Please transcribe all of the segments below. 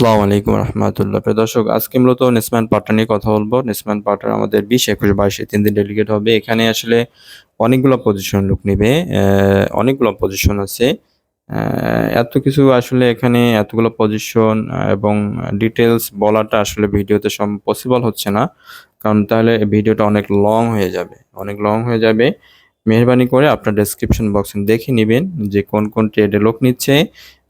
আসসালামু আলাইকুম রহমতুল্লাহ। প্রিয় দর্শক, আজকে মূলত নেসম্যান পার্টার নিয়ে কথা বলব। নেসম্যান পার্টার আমাদের বিশ, একুশ, বাইশে তিন দিন ডেলিগেট হবে। এখানে আসলে অনেকগুলো পজিশন লোক নেবে অনেকগুলো পজিশন আছে। এত কিছু আসলে এখানে এতগুলো পজিশন এবং ডিটেলস বলাটা আসলে ভিডিওতে সম পসিবল হচ্ছে না। কারণ তাহলে ভিডিওটা অনেক লং হয়ে যাবে। অনেক লং হয়ে যাবে। মেহরবানি করে আপনার ডেসক্রিপশন বক্সে দেখে নেবেন যে কোন কোন ট্রেডে লোক নিচ্ছে।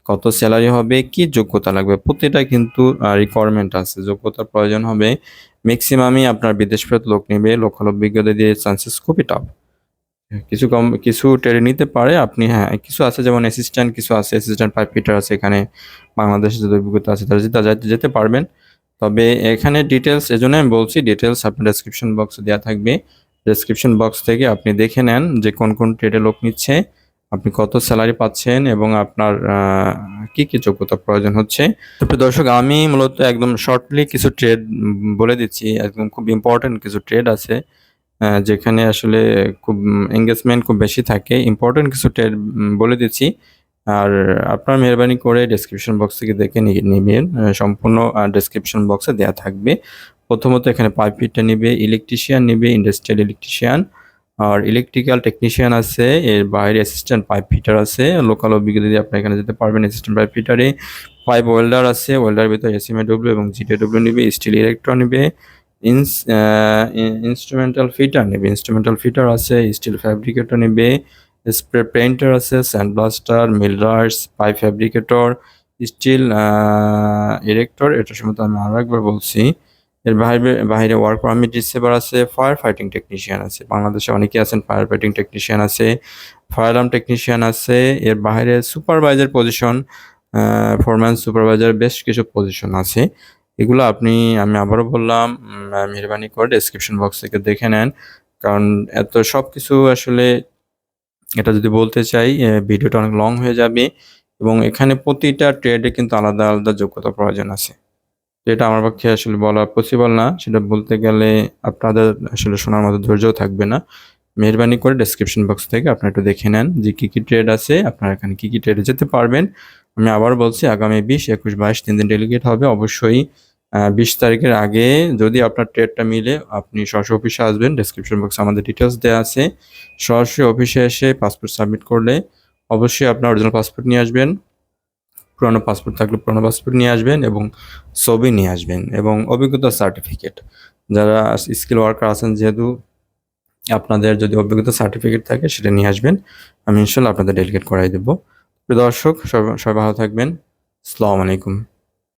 কত স্যালারি হবে, কি যোগ্যতা লাগবে, প্রতিটা কিন্তু রিকোয়ারমেন্ট আছে। যোগ্যতার প্রয়োজন হবে ম্যাক্সিমামই আপনার বিদেশ ফেরত লোক নেবে লোকাল অভিজ্ঞতা দিয়ে চান্সেস খুবই টাফ কিছু কম, কিছু ট্রেডে নিতে পারে, আপনি হ্যাঁ কিছু আছে, যেমন অ্যাসিস্ট্যান্ট কিছু আছে অ্যাসিস্ট্যান্ট পাইপ ফিটার আছে এখানে বাংলাদেশে যে অভিজ্ঞতা আছে, তারা যেতে- যেতে পারবেন। তবে এখানে ডিটেলস এজন্য আমি বলছি ডিটেলস আপনার ডেসক্রিপশন বক্সে দেওয়া থাকবে। ডেসক্রিপশন বক্স থেকে আপনি দেখে নেন যে কোন কোন ট্রেডে লোক নিচ্ছে। আপনি কত স্যালারি পাচ্ছেন এবং আপনার কি কি যোগ্যতা প্রয়োজন হচ্ছে? তো দর্শক, আমি মূলত একদম শর্টলি কিছু ট্রেড বলে দিচ্ছি। একদম খুব ইম্পর্টেন্ট কিছু ট্রেড আছে যেখানে আসলে খুব এঙ্গেজমেন্ট খুব বেশি থাকে। ইম্পর্টেন্ট কিছু ট্রেড বলে দিচ্ছি। আর আপনার মেহরবানি করে ডেসক্রিপশন বক্স থেকে দেখে নেবেন। সম্পূর্ণ ডেসক্রিপশন বক্সে দেওয়া থাকবে। প্রথমত এখানে পাইপ ফিটটা নেবে ইলেকট্রিশিয়ান নেবে ইন্ডাস্ট্রিয়াল ইলেকট্রিশিয়ান আর ইলেকট্রিক্যাল টেকনিশিয়ান আছে, এর বাইরে অ্যাসিস্ট্যান্ট পাইপ ফিটার আছে লোকাল অভিজ্ঞতা দিয়ে আপনি এখানে যেতে পারবেন অ্যাসিস্ট্যান্ট পাইপ ফিটারে পাইপ ওয়েল্ডার আছে ওয়েল্ডার ভিতরে এসিএমএডব্লিউ এবং জিটিডব্লিউ নেবে স্টিল ইলেকট্রন নেবে ইনস ইনস্ট্রুমেন্টাল ফিটার নেবে ইনস্ট্রুমেন্টাল ফিটার আছে স্টিল ফ্যাব্রিকেটর নেবে স্প্রে পেইন্টার আছে sand blaster millers pipe fabricator steel erector এটা সম্বন্ধে আমি আরও একবার বলছি। এর বাইরে বাইরে ওয়ার্ক পারমিট রিসিভার আছে ফায়ার ফাইটিং টেকনিশিয়ান আছে। বাংলাদেশে অনেকেই আছেন ফায়ার ফাইটিং টেকনিশিয়ান আছে ফায়ার আর্ম টেকনিশিয়ান আছে। এর বাইরে সুপারভাইজার পজিশন ফোরম্যান সুপারভাইজার বেশ কিছু পজিশন আছে। এগুলো আপনি, আমি আবারও বললাম মেহরবানি করে ডেসক্রিপশন বক্স থেকে দেখে নেন। কারণ এত সব কিছু আসলে এটা যদি বলতে চাই ভিডিওটা অনেক লং হয়ে যাবে এবং এখানে প্রতিটা ট্রেডে কিন্তু আলাদা আলাদা যোগ্যতা প্রয়োজন আছে। যেটা আমার পক্ষে আসলে বলা পসিবল না। সেটা বলতে গেলে আপনাদের আসলে শোনার মতো ধৈর্য থাকবে না। মেহরবানি করে ডেসক্রিপশন বক্স থেকে আপনারা একটু দেখে নেন যে কী কী ট্রেড আছে, আপনারা এখানে কী কী ট্রেডে যেতে পারবেন। আমি আবার বলছি, আগামী বিশ, একুশ, বাইশ তিন দিন ডেলিগেট হবে। অবশ্যই বিশ তারিখের আগে যদি আপনার ট্রেডটা মিলে, আপনি সরাসরি অফিসে আসবেন। ডেসক্রিপশন বক্সে আমাদের ডিটেলস দেওয়া আছে। সরাসরি অফিসে এসে পাসপোর্ট সাবমিট করলে অবশ্যই আপনার অরিজিনাল পাসপোর্ট নিয়ে আসবেন। পুরানো পাসপোর্ট থাকলে পুরানো পাসপোর্ট নিয়ে আসবেন এবং ছবি নিয়ে আসবেন এবং অভিজ্ঞতা সার্টিফিকেট যারা স্কিল ওয়ার্কার আছেন, যেহেতু আপনাদের যদি অভিজ্ঞতা সার্টিফিকেট থাকে, সেটা নিয়ে আসবেন। আমি ইনশাল্লাহ আপনাদের ডেলিগেট করাই দেবো। দর্শক সবাই ভালো থাকবেন। আসসালামু আলাইকুম।